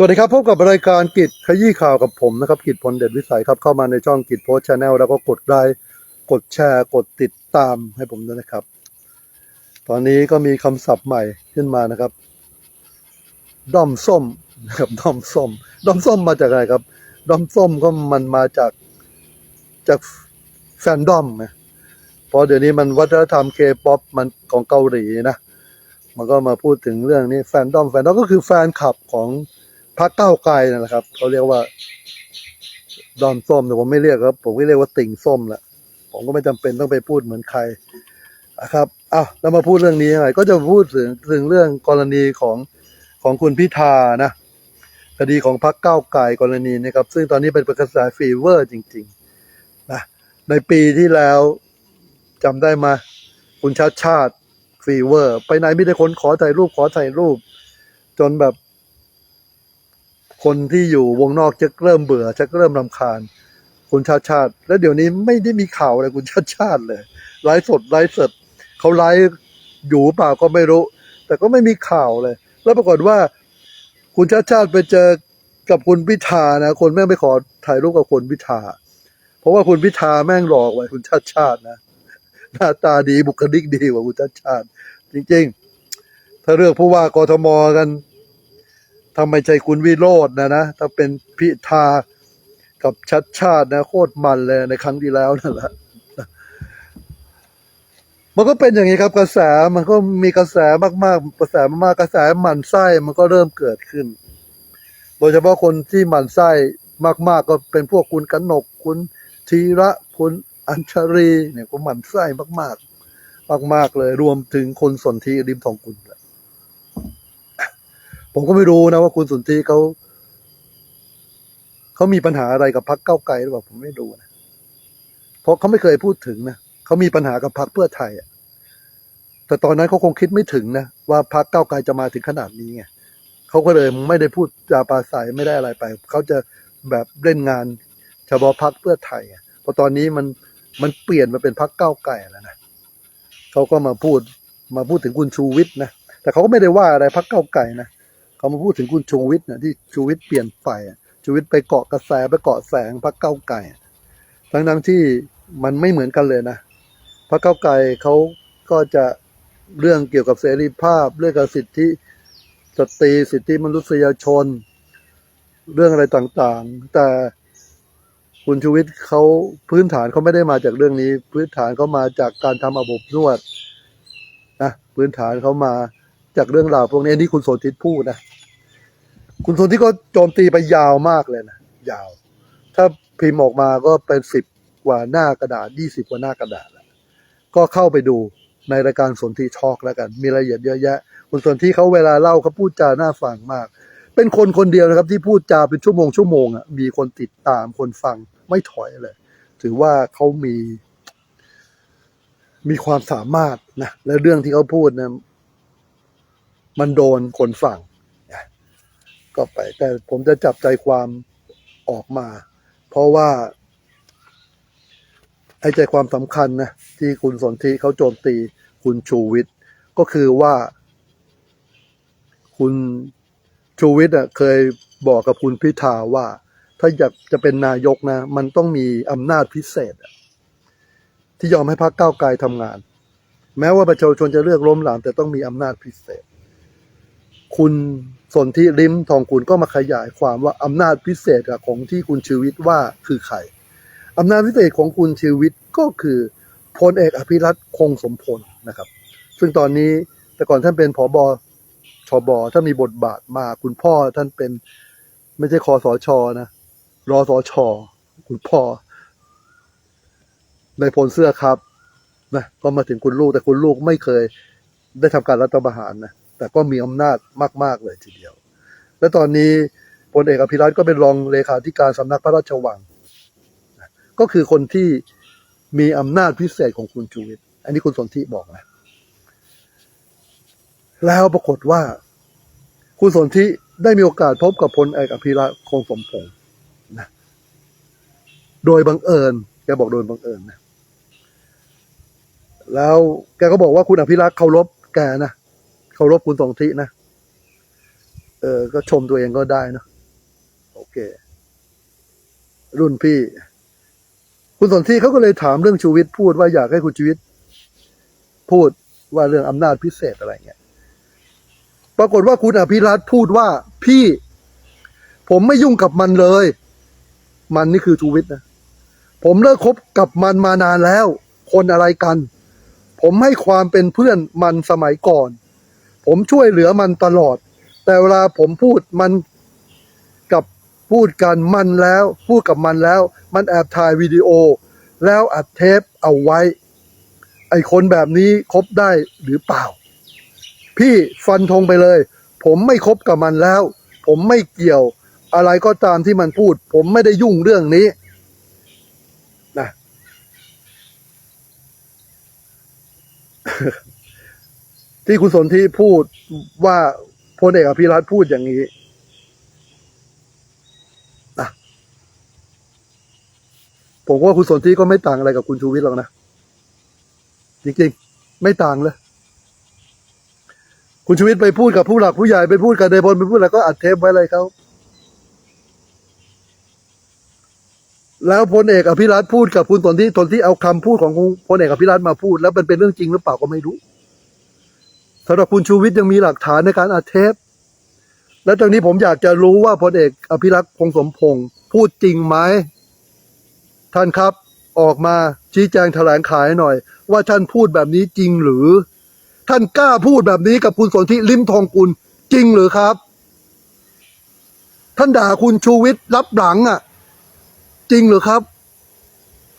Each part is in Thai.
สวัสดีครับพบกับรายการกิจขยี้ข่าวกับผมนะครับกิจพลเด็ดวิสัยครับเข้ามาในช่องกิจโพสชาแนลแล้วก็กดไลค์กดแชร์กดติดตามให้ผมด้วยนะครับ ตอนนี้ก็มีคำศัพท์ใหม่ขึ้นมานะครับด้อมส้มนะครับด้อมส้มด้อมส้มมาจากอะไรครับด้อมส้มก็มันมาจากจากแฟนด้อมนะเพราะเดี๋ยวนี้มันวัฒนธรรมเคป๊อปมันของเกาหลีนะ มันก็มาพูดถึงเรื่องนี้แฟนด้อมแฟนด้อมก็คือแฟนคลับของ พรรคก้าวไกลนะครับเขาเรียกว่า ดอมส้มแต่ผมไม่เรียกครับ ผมก็เรียกว่าติ่งส้มแหละผมก็ไม่จำเป็นต้องไปพูดเหมือนใครนะครับอ้าวแล้วมาพูดเรื่องนี้ยังไงก็จะพูดถึงถึงเรื่องกรณีของของคุณพิธานะคดีของพรรคก้าวไกลกรณีนี้ครับ ซึ่งตอนนี้เป็นกระแสฟีเวอร์จริงๆนะในปีที่แล้วจำได้มาคุณชาติชาติฟีเวอร์ ไปไหนมีแต่คนขอถ่ายรูปขอถ่ายรูป จนแบบ คนที่อยู่วงนอกจะเริ่มเบื่อจะเริ่มรำคาญ คุณชาติชาติ แล้วเดี๋ยวนี้ไม่ได้มีข่าวอะไรคุณชาติชาติเลยไลฟ์สดไลฟ์สดเขาไลฟ์อยู่เปล่าก็ไม่รู้ แต่ก็ไม่มีข่าวเลย แล้วปรากฏว่า คุณชาติชาติไปเจอกับคุณพิธานะคนแม่งไปขอถ่ายรูปกับคุณพิธาเพราะว่าคุณพิธาแม่งหลอกไว้คุณชาติชาตินะหน้าตาดีบุคลิกดีกว่าคุณชาติชาติ จริง ๆ ถ้าเลือกผู้ว่ากทมกัน ถ้าไม่ใช่คุณวิโรจน์นะนะ ถ้าเป็นพิธากับชัดชาตินะ โคตรมันเลยในครั้งที่แล้วนั่นแหละมันก็เป็นอย่างนี้ครับกระแสมันก็มีกระแสมากๆกระแสมากๆกระแสหมันไส้มันก็เริ่มเกิดขึ้น โดยเฉพาะคนที่หมันไส้มากๆก็เป็นพวกคุณกนกคุณธีระคุณอัญชรีเนี่ยก็หมันไส้มากๆ มากๆเลย รวมถึงคนสนธิริมทองกุล ผมก็ไม่รู้นะว่าคุณสุนทรีเขาเขามีปัญหาอะไรกับพรรคเก้าไกลหรือเปล่าผมไม่รู้นะเพราะเขาไม่เคยพูดถึงนะเขามีปัญหากับพรรคเพื่อไทยอะแต่ตอนนั้นเขาคงคิดไม่ถึงนะว่าพรรคเก้าไกลจะมาถึงขนาดนี้ไงเขาก็เลยไม่ได้พูดจาปราศัยไม่ได้อะไรไปเขาจะแบบเล่นงานเฉพาะพรรคเพื่อไทยอะเพราะตอนนี้มันมันเปลี่ยนมาเป็นพรรคเก้าไกลแล้วนะเขาก็มาพูดมาพูดถึงคุณชูวิทย์นะแต่เขาก็ไม่ได้ว่าอะไรพรรคเก้าไกลนะ เขามาพูดถึงคุณชูวิทย์นี่ยที่ชูวิทย์เปลี่ยนไปชูวิทย์ไปเกาะกระแสไปเกาะแสงพรรคเก้าไก่ทั้งทั้งๆที่มันไม่เหมือนกันเลยนะพรรคเก้าไก่เขาก็จะเรื่องเกี่ยวกับเสรีภาพ เรื่องกับสิทธิสตรีสิทธิมนุษยชน เรื่องอะไรต่างๆ แต่คุณชูวิทย์เขาพื้นฐานเขาไม่ได้มาจากเรื่องนี้ พื้นฐานเขามาจากการทำระบบนวดนะพื้นฐานเขามา จากเรื่องราวพวกนี้นี่คุณโสธิตพูดนะ คุณโสธิตก็โจมตีไปยาวมากเลยนะ ยาว ถ้าพิมพ์ออกมาก็เป็นสิบกว่าหน้ากระดาษยี่สิบกว่าหน้ากระดาษแล้วก็เข้าไปดูในรายการสนธิทอกแล้วกัน มีรายละเอียดเยอะแยะ คุณสนธิเขาเวลาเล่าเขาพูดจาหน้าฟังมาก เป็นคนคนเดียวนะครับ ที่พูดจาเป็นชั่วโมงชั่วโมงอะมีคนติดตามคนฟังไม่ถอยเลย ถือว่าเขามี มีความสามารถนะและเรื่องที่เขาพูดนะ มันโดนคนฝั่งก็ไป แต่ผมจะจับใจความออกมา เพราะว่าไอ้ใจความสำคัญนะที่คุณสนธิเขาโจมตีคุณชูวิทย์ก็คือว่า คุณชูวิทย์อะเคยบอกกับคุณพิธาว่า ถ้าอยากจะเป็นนายกนะ มันต้องมีอำนาจพิเศษ ที่ยอมให้พรรคก้าวไกลทำงาน แม้ว่าประชาชนจะเลือกล้มหลามแต่ต้องมีอำนาจพิเศษ คุณสนธิริมทองคุณก็มาขยายความว่าอำนาจพิเศษของที่คุณชีวิตว่าคือใครอำนาจพิเศษของคุณชีวิตก็คือพลเอกอภิรัตคงสมพลนะครับ ซึ่งตอนนี้แต่ก่อนท่านเป็นผบชบท่านมีบทบาทมากคุณพ่อท่านเป็นไม่ใช่คอสอชอนะรอสอชอคุณพ่อ ในพลเสื้อครับนะก็มาถึงคุณลูกแต่คุณลูกไม่เคยได้ทำการรัฐประหารนะ แต่ก็มีอำนาจมาก ๆ เลยทีเดียว และตอนนี้พลเอกอภิรัตน์ก็เป็นรองเลขาธิการสำนักพระราชวัง ก็คือคนที่มีอำนาจพิเศษของคุณชูวิทย์อันนี้คุณสนธิบอกนะแล้วปรากฏว่า คุณสนธิได้มีโอกาสพบกับพลเอกอภิรัตน์คงสมพงษ์นะโดยบังเอิญแกบอกโดยบังเอิญนะแล้วแกก็บอกว่าคุณอภิรักษ์เคารพแกนะ เคารพคุณสอนธินะ เออ ก็ชมตัวเองก็ได้นะโอเค รุ่นพี่ คุณสนธิเขาก็เลยถามเรื่องชูวิทย์พูดว่าอยากให้คุณชูวิทย์พูดว่าเรื่องอำนาจพิเศษอะไรเงี้ย ปรากฏว่าคุณอภิรัตพูดว่าพี่ ผมไม่ยุ่งกับมันเลย มันนี่คือชูวิทย์นะ ผมเลิกคบกับมันมานานแล้ว คนอะไรกัน ผมให้ความเป็นเพื่อนมันสมัยก่อน ผมช่วยเหลือมันตลอด แต่เวลาผมพูดมันกับพูดกันมันแล้ว พูดกับมันแล้ว มันแอบถ่ายวิดีโอ แล้วอัดเทปเอาไว้ ไอคนแบบนี้คบได้หรือเปล่า พี่ฟันธงไปเลย ผมไม่คบกับมันแล้ว ผมไม่เกี่ยว อะไรก็ตามที่มันพูด ผมไม่ได้ยุ่งเรื่องนี้นะ ที่คุณสนที่พูดว่าพลเอกอภิรัตพูดอย่างนี้นะผมว่าคุณสนที่ก็ไม่ต่างอะไรกับคุณชูวิทย์หรอกนะ จริงๆ ไม่ต่างเลย คุณชูวิทย์ไปพูดกับผู้หลักผู้ใหญ่ไปพูดกับเดพลไปพูดอะไรก็อัดเทปไว้เลยเขาแล้วพลเอกอภิรัตพูดกับคุณสนที่สนที่เอาคำพูดของพลเอกอภิรัตมาพูด แล้วมันเป็นเรื่องจริงหรือเปล่าก็ไม่รู้ สำหรับคุณชูวิทย์ยังมีหลักฐานในการอัดเทป และตรงนี้ผมอยากจะรู้ว่าพลเอกอภิรักษ์พงสมพงศ์พูดจริงไหมท่านครับออกมาชี้แจงแถลงขายหน่อย ว่าท่านพูดแบบนี้จริงหรือ ท่านกล้าพูดแบบนี้กับคุณสนธิลิมทองกุลจริงหรือครับ ท่านด่าคุณชูวิทย์รับหลังอะ จริงหรือครับ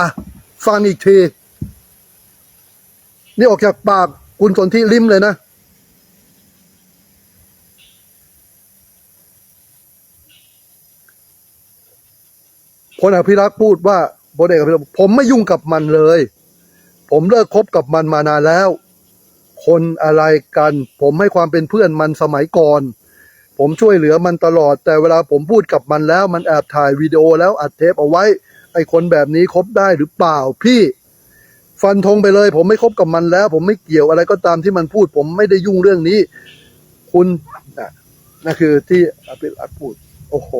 อะฟังอีกที นี่ออกจากปากคุณสนธิลิมเลยนะ พลอภิรักษ์พูดว่าพลเอกอภิรักษ์ผมไม่ยุ่งกับมันเลย ผมเลิกคบกับมันมานานแล้ว คนอะไรกัน ผมให้ความเป็นเพื่อนมันสมัยก่อน ผมช่วยเหลือมันตลอด แต่เวลาผมพูดกับมันแล้ว มันแอบถ่ายวิดีโอแล้วอัดเทปเอาไว้ ไอ้คนแบบนี้คบได้หรือเปล่าพี่ ฟันธงไปเลย ผมไม่คบกับมันแล้ว ผมไม่เกี่ยวอะไรก็ตามที่มันพูด ผมไม่ได้ยุ่งเรื่องนี้ คุณน่ะนั่นคือที่อภิรักษ์พูด โอ้โห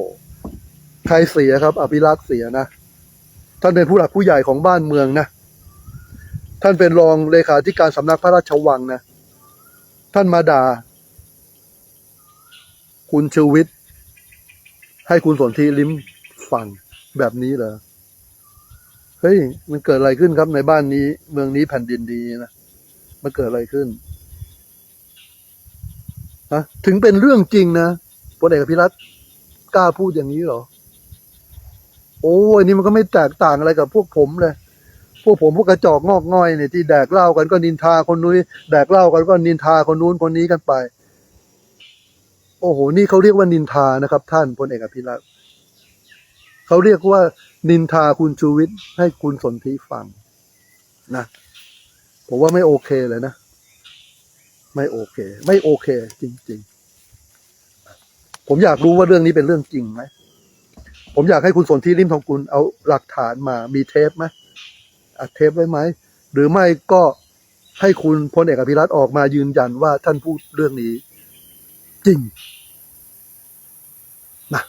ใครเสียครับอภิรักษ์เสียนะท่านเป็นผู้หลักผู้ใหญ่ของบ้านเมืองนะท่านเป็นรองเลขาธิการสำนักพระราชวังนะท่านมาด่าคุณชูวิทย์ให้คุณสนธิลิ้มฟังแบบนี้เหรอเฮ้ยมันเกิดอะไรขึ้นครับในบ้านนี้ เมืองนี้แผ่นดินดีนะมันเกิดอะไรขึ้นฮะถึงเป็นเรื่องจริงนะพลเอกอภิรัตน์กล้าพูดอย่างนี้เหรอ โอ้ยนี่มันก็ไม่แตกต่างอะไรกับพวกผมเลย พวกผมพวกกระจอกงอกง่อยเนี่ยที่แดกเหล้ากันก็นินทาคนนู้นแดกเหล้ากันก็นินทาคนนู้นคนนี้กันไป โอ้โห นี่เขาเรียกว่านินทานะครับ ท่านพลเอกอภิรัตน์เขาเรียกว่านินทาคุณชูวิทย์ให้คุณสนธิฟังนะผมว่าไม่โอเคเลยนะ ไม่โอเค ไม่โอเค จริง ๆ ผมอยากรู้ว่าเรื่องนี้เป็นเรื่องจริงไหม ผมอยากให้คุณสนธิริมทองกุลเอาหลักฐานมามีเทปไหมอัดเทปไว้ไหม หรือไม่ก็ให้คุณพลเอกอภิรัตออกมายืนยันว่าท่านพูดเรื่องนี้ จริงนะ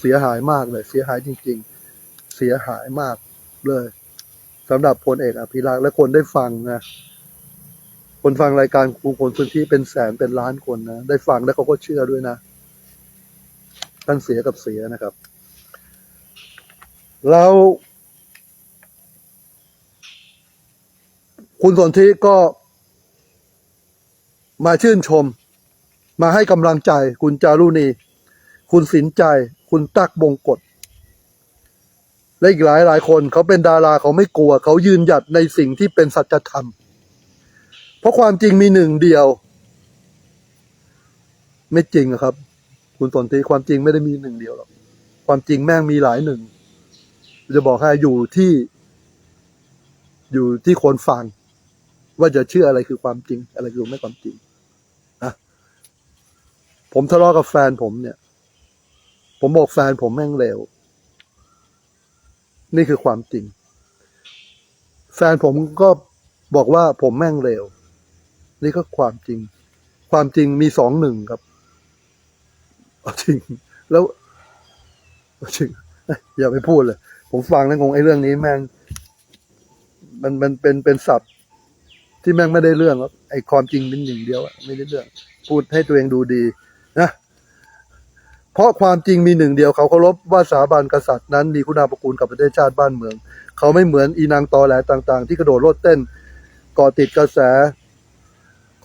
เสียหายมากเลย เสียหายจริง ๆ เสียหายมากเลยสำหรับพลเอกอภิรักษ์และคนได้ฟังนะคนฟังรายการครูพลสุนที่เป็นแสนเป็นล้านคนนะได้ฟังแล้วเขาก็เชื่อด้วยนะท่านเสียกับเสียนะครับ แล้ว คุณสนธิก็มาชื่นชม มาให้กำลังใจ คุณจารุณี คุณสินใจ คุณตักบงกฎและอีกหลายหลายคนเขาเป็นดาราเขาไม่กลัว เขายืนหยัดในสิ่งที่เป็นสัจธรรม เพราะความจริงมีหนึ่งเดียว ไม่จริงครับ คุณสนธิความจริงไม่ได้มีหนึ่งเดียวหรอกความจริงแม่งมีหลายหนึ่ง จะบอกให้อยู่ที่ อยู่ที่คนฟัง ว่าจะเชื่ออะไรคือความจริง อะไรคือไม่ความจริงนะผมทะเลาะกับแฟนผมเนี่ย ผมบอกแฟนผมแม่งเลวนี่คือความจริง แฟนผมก็บอกว่าผมแม่งเลวนี่ก็ความจริง ความจริงมีสองหนึ่งครับเอาจริง แล้วเอาจริงอย่าไปพูดเลย ผมฟังแล้วงงไอ้เรื่องนี้แม่ง มันมันเป็นเป็นศัพท์ ที่แม่งไม่ได้เรื่องหรอกไอ้ความจริงเป็นหนึ่งเดียวอะไม่ได้เรื่อง พูดให้ตัวเองดูดีนะเพราะความจริงมีหนึ่งเดียวเขาเคารพว่าสถาบันกษัตริย์นั้นมีคุณาภคุณกับประเทศชาติบ้านเมือง เขาไม่เหมือนอีนางตอแหลต่าง ๆ ที่กระโดดโลดเต้นกาะติดกระแส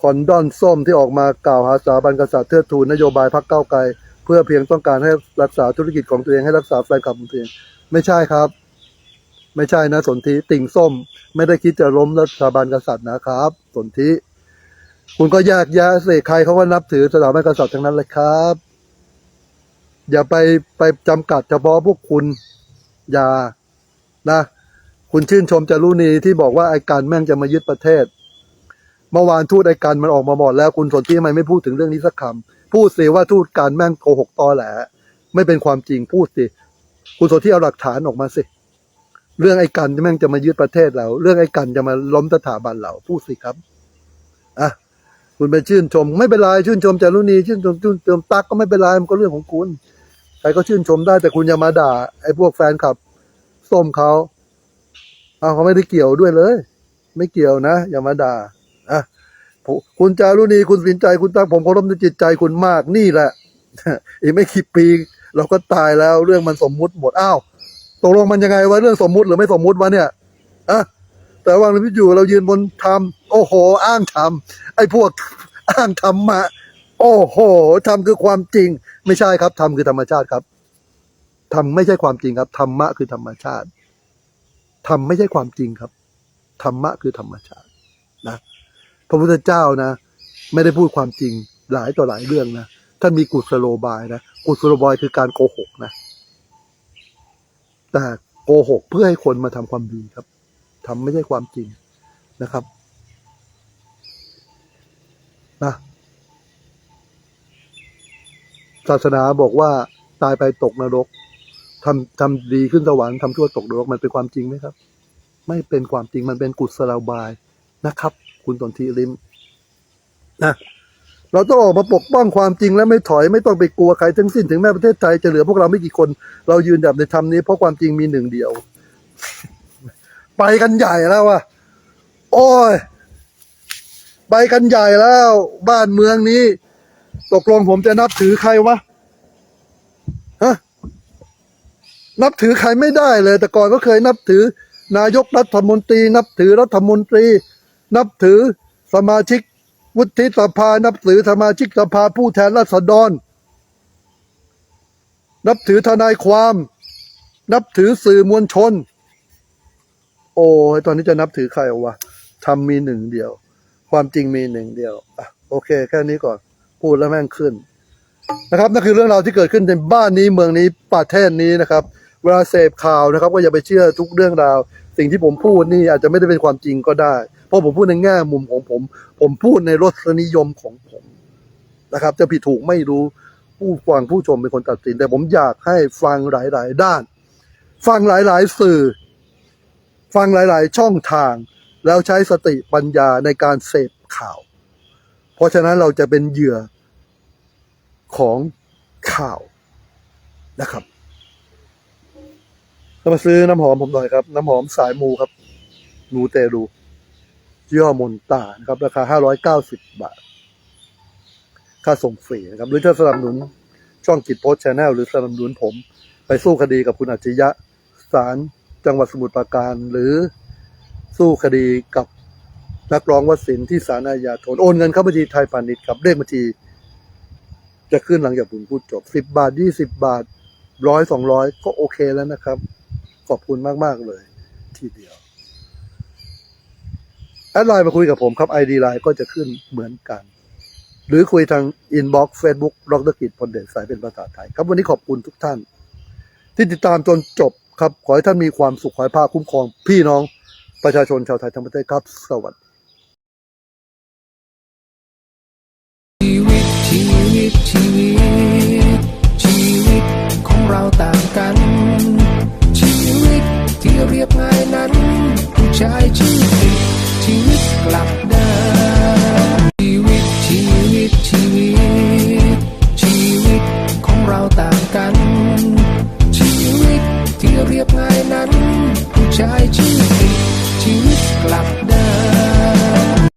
คอนดอนส้มที่ออกมากล่าวหาสถาบันกษัตริย์เทิดทูนนโยบายพรรคก้าไกล เพื่อเพียงต้องการให้รักษาธุรกิจของตัวเองให้รักษาแฟนคลับของตัวเอง ไม่ใช่ครับ ไม่ใช่นะสนธิติ่งส้ม ไม่ได้คิดจะล้มรัฐบาลกษัตริย์นะครับ สนธิคุณก็แยกแยะสิใครเขาก็นับถือสถาบันกษัตริย์ทั้งนั้นเลยครับ อย่าไปไปจำกัดเฉพาะพวกคุณอย่านะ คุณชื่นชมจารุณีที่บอกว่าไอ้การแม่งจะมายึดประเทศ เมื่อวานทูตไอ้กันมันออกมาบอกแล้วคุณสนที่ทำไมไม่พูดถึงเรื่องนี้สักคำพูดสิว่าทูตการแม่งโกหกตอแหลไม่เป็นความจริงพูดสิ คุณสนที่เอาหลักฐานออกมาสิ เรื่องไอ้กันแม่งจะมายึดประเทศเรา เรื่องไอ้กันจะมาล้มสถาบันเราพูดสิครับอะคุณไปชื่นชม ไม่เป็นไรชื่นชมจารุณีชื่นชมชื่นชมตักก็ไม่เป็นไรมันก็เรื่องของคุณใครก็ชื่นชมได้แต่คุณอย่ามาด่า ไอ้พวกแฟนคลับส้มเขาเอาเขาไม่ได้เกี่ยวด้วยเลย ไม่เกี่ยวนะ อย่ามาด่าอะคุณจารุณีคุณสินใจคุณตั้งผมเคารพในจิตใจคุณมากนี่แหละอีกไม่กี่ปี เราก็ตายแล้วเรื่องมันสมมุติหมดอ้าวตกลงมันยังไงวะเรื่องสมมุติหรือไม่สมมุติวะเนี่ยอะแต่ว่าเราพิอยู่เรายืนบนธรรมโอ้โห อ้างธรรมไอ้พวกอ้างธรรมะโอ้โหธรรมคือความจริง ไม่ใช่ครับธรรมคือธรรมชาติครับธรรมไม่ใช่ความจริงครับธรรมะคือธรรมชาติธรรมไม่ใช่ความจริงครับธรรมะคือธรรมชาตินะพระพุทธเจ้านะ ไม่ได้พูดความจริงหลายต่อหลายเรื่องนะท่านมีกุศโลบายนะ กุศโลบายคือการโกหกนะ แต่โกหกเพื่อให้คนมาทำความดีครับทำไม่ใช่ความจริงนะครับนะศาสนาบอกว่าตายไปตกนรกทำทำดีขึ้นสวรรค์ทำชั่วตกนรกมันเป็นความจริงไหมครับ ไม่เป็นความจริงมันเป็นกุศโลบายนะครับ คุณตนทีริมนะ เราต้องออกมาปกป้องความจริงและไม่ถอยไม่ต้องไปกลัวใครทั้งสิ้นถึงแม้ประเทศไทยจะเหลือพวกเราไม่กี่คน เรายืนหยัดในธรรมนี้เพราะความจริงมีหนึ่งเดียว ไปกันใหญ่แล้วอะโอ้ยไปกันใหญ่แล้ว บ้านเมืองนี้ ตกลงผมจะนับถือใครวะฮะนับถือใครไม่ได้เลย แต่ก่อนก็เคยนับถือ นายกรัฐมนตรี นับถือรัฐมนตรี นับถือสมาชิก วุฒิสภานับถือสมาชิกสภาผู้แทนราษฎร นับถือทนายความ นับถือสื่อมวลชน โอ้ยตอนนี้จะนับถือใครวะทำมีหนึ่งเดียว ความจริงมีหนึ่งเดียวอะโอเค แค่นี้ก่อน พูดแล้วแม่งขึ้นนะครับนั่นคือเรื่องราวที่เกิดขึ้นในบ้านนี้เมืองนี้ประเทศนี้นะครับ เวลาเสพข่าวนะครับ ก็อย่าไปเชื่อทุกเรื่องราว สิ่งที่ผมพูดนี่อาจจะไม่ได้เป็นความจริงก็ได้ พราะผมพูดในแง่มุมของผม ผมพูดในรสนิยมของผมนะครับ จะผิดถูกไม่รู้ผู้ฟังผู้ชมเป็นคนตัดสิน แต่ผมอยากให้ฟังหลาย ๆ ด้าน ฟังหลาย ๆ สื่อ ฟังหลาย ๆ ช่องทาง แล้วใช้สติปัญญาในการเสพข่าว เพราะฉะนั้นเราจะเป็นเหยื่อของข่าวนะครับมาซื้อน้ำหอมผมหน่อยครับ น้ำหอมสายมูครับ นูเตรู ยี่ห้อมนตานะครับ ราคาห้าร้อยเก้าสิบาท ค่าส่งฟรีนะครับ หรือถ้าสนับสนุนช่องกิจโพสต์ชแนลหรือสนับสนุนผม ไปสู้คดีกับคุณอัจฉริยะศาลจังหวัดสมุทรปราการ หรือสู้คดีกับนักร้องวสินที่ศาลอาญาธนโอนเงินเข้าบัญชีไทยพาณิชย์ครับเลขบัญชี จะขึ้นหลังจากผมพูดจบสิบาทยี่สิบาทร้อยสองร้อยก็โอเคแล้วนะครับ ขอบคุณมาก ๆ เลยทีเดียว แอดไลน์มาคุยกับผมครับ ID ไลน์ก็จะขึ้นเหมือนกัน หรือคุยทางอินบ็อกซ์เฟซบุ๊กดรกิจพลเดชสายเป็นภาษาไทย ครับวันนี้ขอบคุณทุกท่าน ที่ติดตามจนจบครับ ขอให้ท่านมีความสุขขอให้ภาคคุ้มครอง พี่น้องประชาชนชาวไทยทั้งประเทศครับ สวัสดี